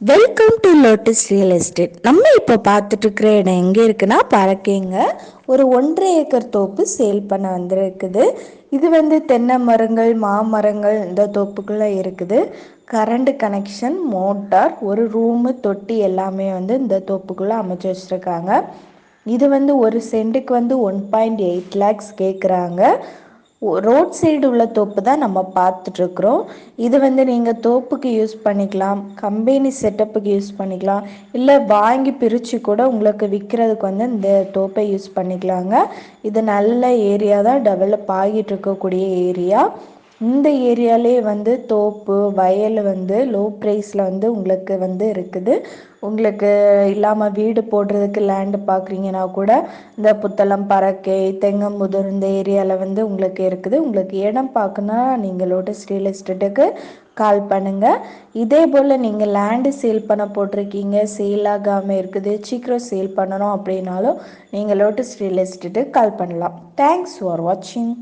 Welcome to Lotus real estate நம்ம இப்போ பார்த்துட்டு இருக்கிற இடம் எங்கே இருக்குன்னா பறக்கைங்க ஒரு ஒன்றரை ஏக்கர் தோப்பு சேல் பண்ண வந்துருக்குது. இது வந்து தென்னை மரங்கள் மாமரங்கள் இந்த தோப்புக்குள்ளே இருக்குது. கரண்ட் கனெக்ஷன் மோட்டார் ஒரு ரூமு தொட்டி எல்லாமே வந்து இந்த தோப்புக்குள்ளே அமைச்சு வச்சுருக்காங்க. இது வந்து ஒரு சென்ட்டுக்கு வந்து ஒன் பாயிண்ட் எயிட் லேக்ஸ் கேட்குறாங்க ரோட் சைடு உள்ள தோப்பு தான் நம்ம பார்த்துட்ருக்குறோம் இது வந்து நீங்கள் தோப்புக்கு யூஸ் பண்ணிக்கலாம் கம்பெனி செட்டப்புக்கு யூஸ் பண்ணிக்கலாம் இல்லை வாங்கி பிரித்து கூட உங்களுக்கு விற்கிறதுக்கு வந்து இந்த தோப்பை யூஸ் பண்ணிக்கலாங்க. இது நல்ல ஏரியா தான் டெவலப் ஆகிட்டு இருக்கக்கூடிய ஏரியா. இந்த ஏரியாலே வந்து தோப்பு வயல் வந்து லோ ப்ரைஸில் வந்து உங்களுக்கு வந்து இருக்குது. உங்களுக்கு இல்லாமல் வீடு போடுறதுக்கு லேண்டு பார்க்குறீங்கன்னா கூட இந்த புத்தளம் பறக்கை தெங்கம்புதூர் இந்த ஏரியாவில் வந்து உங்களுக்கு இருக்குது. உங்களுக்கு இடம் பார்க்கணுன்னா நீங்கள் லோட்டஸ் ரியல் எஸ்டேட்டுக்கு கால் பண்ணுங்கள் இதே போல் நீங்கள் லேண்டு சேல் பண்ண போட்டிருக்கீங்க சேல் ஆகாமல் இருக்குது சீக்கிரம் சேல் பண்ணணும் அப்படின்னாலும் நீங்கள் லோட்டஸ் ரியல் எஸ்டேட்டுக்கு கால் பண்ணலாம். தேங்க்ஸ் ஃபார் வாட்சிங்